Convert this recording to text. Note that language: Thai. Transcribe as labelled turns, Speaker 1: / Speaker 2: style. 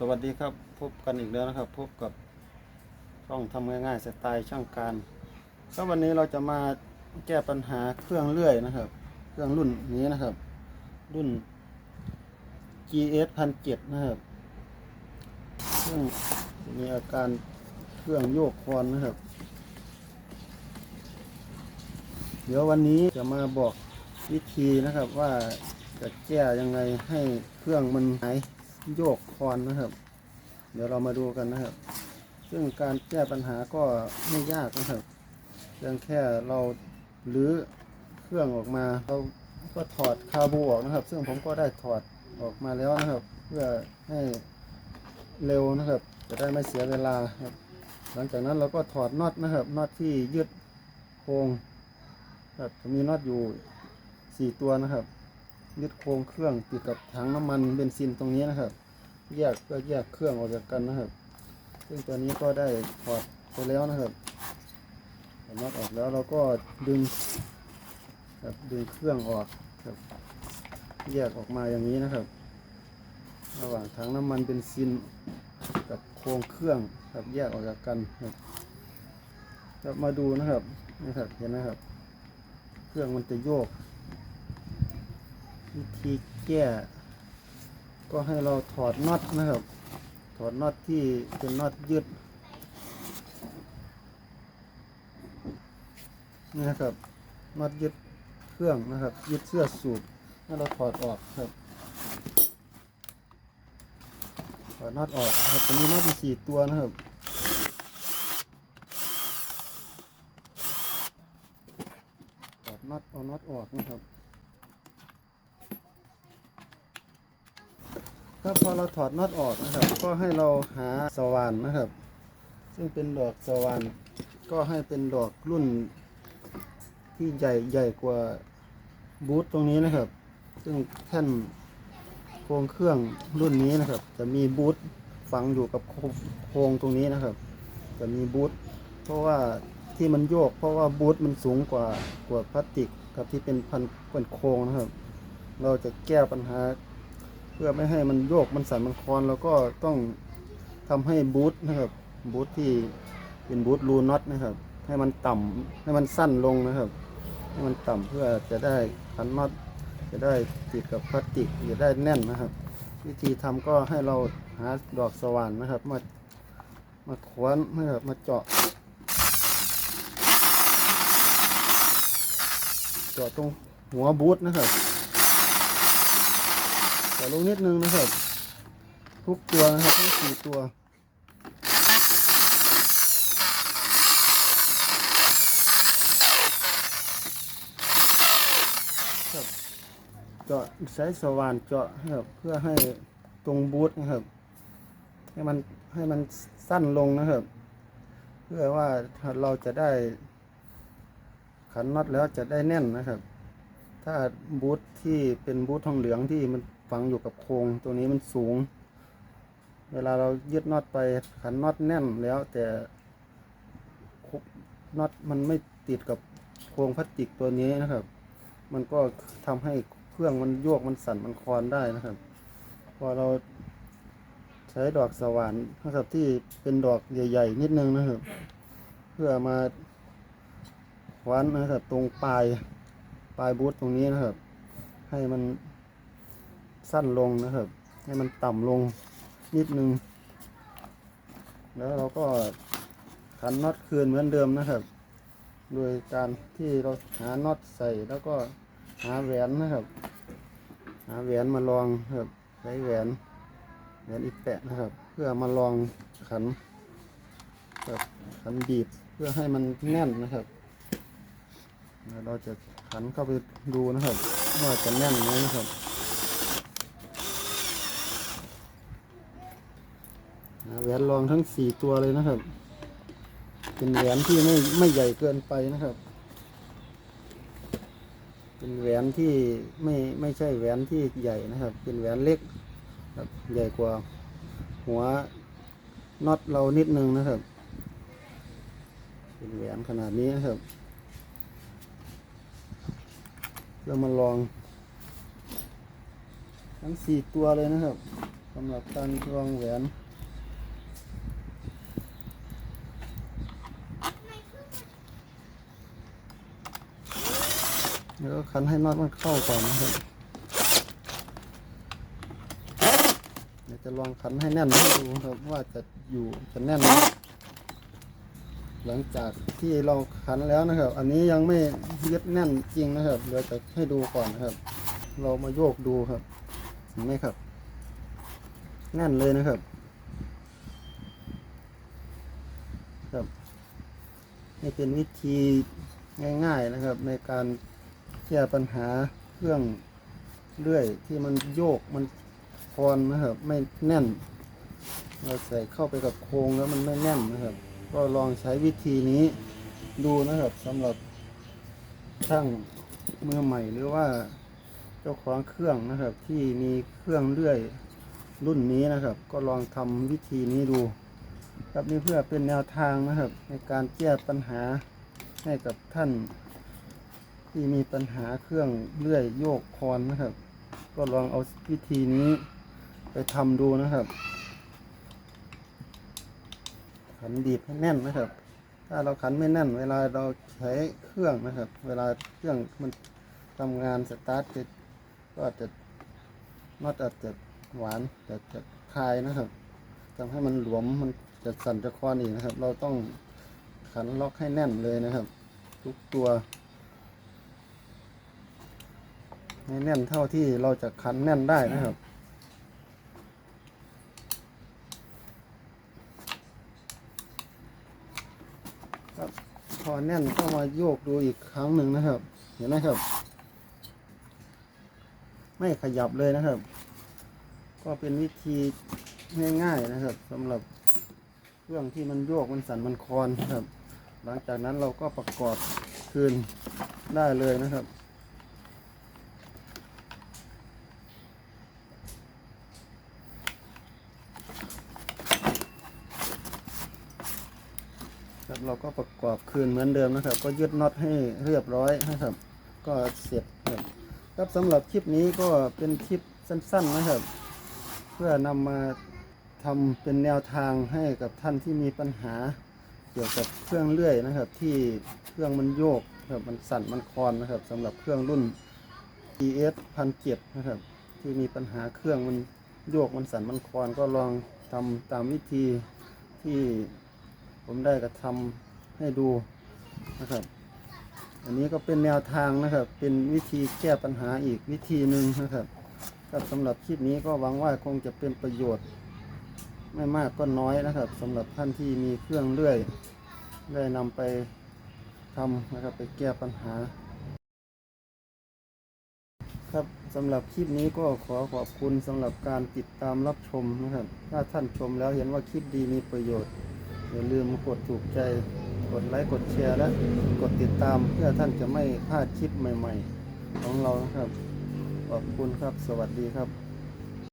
Speaker 1: สวัสดีครับ พบกันอีกแล้วนะครับ พบกับช่องทำง่ายๆสไตล์ช่างการก็วันนี้เราจะมาแก้ปัญหาเครื่องเลื่อยนะครับ เครื่องรุ่นนี้นะครับ รุ่น GS 1 0 0นะครับซึ่งมีอาการเครื่องโยกคอนนะครับ เดี๋ยววันนี้จะมาบอกวิธีนะครับว่าจะแก้ยังไงให้เครื่องมันหาย โยกคอนนะครับ เดี๋ยวเรามาดูกันนะครับ ซึ่งการแก้ปัญหาก็ไม่ยากนะครับเพียงแค่เราลื้อเครื่องออกมาเราก็ถอดคาบูออกนะครับ ซึ่งผมก็ได้ถอดออกมาแล้วนะครับ เพื่อให้เร็วนะครับ จะได้ไม่เสียเวลาครับ หลังจากนั้นเราก็ถอดน็อตนะครับน็อตที่ยึดโครงครับมีน็อตอยู่สี่ตัวนะครับ ยึดโครงเครื่องติดกับถังน้ำมันเบนซินตรงนี้นะครับ แยกเพื่อแยกเครื่องออกจากกันนะครับ ซึ่งตัวนี้ก็ได้ถอดไปแล้วนะครับถอดน็อตออกแล้วเราก็ดึงครับดึงเครื่องออกครับแยกออกมาอย่างนี้นะครับ ระหว่างถังน้ำมันเบนซินกับโครงเครื่องครับแยกออกจากกันครับครับมาดูนะครับนี่ครับเห็นนะครับ เครื่องมันจะโยก วิธีแก้ก็ให้เราถอดน็อตนะครับ ถอดน็อตที่เป็นน็อตยึดนี่นะครับน็อตยึดเครื่องนะครับ ยึดเสื้อสูบให้เราถอดออกครับถอดน็อตออกครับตรงนี้น็อตมีสี่ตัวนะครับถอดน็อตเอาน็อตออกนะครับ ครับพอเราถอดน็อตออกนะครับ ก็ให้เราหาสว่านนะครับ ซึ่งเป็นดอกสว่านก็ให้เป็นดอกรุ่นที่ใหญ่ใหญ่กว่าบูทตรงนี้นะครับ ซึ่งแท่นโครงเครื่องรุ่นนี้นะครับ จะมีบูทฝังอยู่กับโครงตรงนี้นะครับ จะมีบูทเพราะว่าที่มันโยก เพราะว่าบูทมันสูงกว่ากว่าพลาสติกกับที่เป็นพันเป็นโครงนะครับ เราจะแก้ปัญหา เพื่อไม่ให้มันโยกมันสั่นมันคลอนเราก็ต้องทำให้บูทนะครับบูทที่เป็นบูทรูน็อตนะครับ ให้มันต่ำให้มันสั้นลงนะครับ ให้มันต่ำเพื่อจะได้ขันน็อตจะได้ติดกับพลาสติกจะได้แน่นนะครับ วิธีทำก็ให้เราหาดอกสว่านนะครับ มามาขวนนะครับมาเจาะ เจาะตรงหัวบูทนะครับ เจาะลงนิดนึงนะครับ ทุกตัวนะครับทั้งสี่ตัวเจาะใช้สว่านเจาะนะครับเพื่อให้ตรงบูทนะครับ ให้มันให้มันสั้นลงนะครับ เพื่อว่าเราจะได้ ขันน็อตแล้วจะได้แน่นนะครับ ถ้าบูทที่เป็นบูททองเหลืองที่มัน ฝังอยู่กับโครงตัวนี้มันสูง เวลาเรายึดน็อตไปขันน็อตแน่นแล้วแต่น็อตมันไม่ติดกับโครงพลาสติกตัวนี้นะครับ มันก็ทำให้เครื่องมันโยกมันสั่นมันคลอนได้นะครับ พอเราใช้ดอกสว่านนะครับที่เป็นดอกใหญ่ ๆ นิดนึงนะครับ เพื่อมาคว้านนะครับตรงปลายปลายบูทตรงนี้นะครับ ให้มัน สั้นลงนะครับ ให้มันต่ำลงนิดนึง แล้วเราก็ขันน็อตคืนเหมือนเดิมนะครับ โดยการที่เราหาน็อตใส่แล้วก็หาแหวนนะครับ หาแหวนมาลองครับใช้แหวนแหวนอีแปะนะครับ เพื่อมาลองขันครับขันบีบเพื่อให้มันแน่นนะครับเราจะขันเข้าไปดูนะครับ ว่าจะแน่นไหมนะครับหา แหวนลองทั้งสี่ตัวเลยนะครับ เป็นแหวนที่ไม่ไม่ใหญ่เกินไปนะครับ เป็นแหวนที่ไม่ไม่ใช่แหวนที่ใหญ่นะครับ เป็นแหวนเล็กครับใหญ่กว่าหัวน็อตเรานิดนึงนะครับ เป็นแหวนขนาดนี้นะครับเรามาลอง ทั้งสี่ตัวเลยนะครับสำหรับการวางแหวน เดี๋ยวคันให้น็อตมันเข้าก่อนนะครับเดี๋ยวจะลองคันให้แน่นให้ดูครับว่าจะอยู่จะแน่นไหมหลังจากที่เราคันแล้วนะครับ อันนี้ยังไม่ยึดแน่นจริงนะครับเดี๋ยวจะให้ดูก่อนนะครับ เรามาโยกดูครับเห็นไหมครับ แน่นเลยนะครับ ครับนี่เป็นวิธีง่าย ๆนะครับ ในการ แก้ปัญหาเครื่องเลื่อยที่มันโยกมันคอนนะครับไม่แน่น เราใส่เข้าไปกับโครงแล้วมันไม่แน่นนะครับ ก็ลองใช้วิธีนี้ดูนะครับสำหรับช่างมือใหม่หรือว่าเจ้าของเครื่องนะครับ ที่มีเครื่องเลื่อยรุ่นนี้นะครับ ก็ลองทำวิธีนี้ดูครับนี่เพื่อเป็นแนวทางนะครับ ในการแก้ปัญหาให้กับท่าน ที่มีปัญหาเครื่องเลื่อยโยกคอนนะครับ ก็ลองเอาวิธีนี้ไปทำดูนะครับขันดีบให้แน่นนะครับ ถ้าเราขันไม่แน่น เวลาเราใช้เครื่องนะครับ เวลาเครื่องมันทำงานสตาร์ทติดก็อาจจะน็อตอาจจะหวานแต่จะคลายนะครับทำให้มันหลวมมันจะสั่นจะคลอนอีกนะครับ เราต้องขันล็อกให้แน่นเลยนะครับ ทุกตัว ให้แน่นเท่าที่เราจะขันแน่นได้นะครับครับพอแน่นก็มาโยกดูอีกครั้งหนึ่งนะครับ เห็นไหมครับ ไม่ขยับเลยนะครับ ก็เป็นวิธีง่ายๆนะครับสำหรับเครื่องที่มันโยกมันสั่นมันคลอนนะครับ หลังจากนั้นเราก็ประกอบคืนได้เลยนะครับ ครับ เราก็ประกอบคืนเหมือนเดิมนะครับ ก็ยึดน็อตให้เรียบร้อยนะครับ ก็เสร็จครับครับสำหรับคลิปนี้ก็เป็นคลิปสั้น ๆนะครับ เพื่อนำมาทำเป็นแนวทางให้กับท่านที่มีปัญหา เกี่ยวกับเครื่องเลื่อยนะครับ ที่เครื่องมันโยกครับมันสั่นมันคลอนนะครับสำหรับเครื่องรุ่น ES พันเจ็ดนะครับ ที่มีปัญหาเครื่องมันโยกมันสั่นมันคลอนก็ลองทำตามวิธีที่ ผมได้กระทำให้ดูนะครับ อันนี้ก็เป็นแนวทางนะครับ เป็นวิธีแก้ปัญหาอีกวิธีหนึ่งนะครับครับสำหรับคลิปนี้ก็หวังว่าคงจะเป็นประโยชน์ ไม่มากก็น้อยนะครับสำหรับท่านที่มีเครื่องเลื่อย ได้นำไปทำนะครับไปแก้ปัญหา ครับสำหรับคลิปนี้ก็ขอขอบคุณสำหรับการติดตามรับชมนะครับ ถ้าท่านชมแล้วเห็นว่าคลิปดีมีประโยชน์ อย่าลืมกดถูกใจ กดไลค์ กดแชร์และกดติดตามเพื่อท่านจะไม่พลาดคลิปใหม่ ๆ ของเรานะครับ ขอบคุณครับ สวัสดีครับ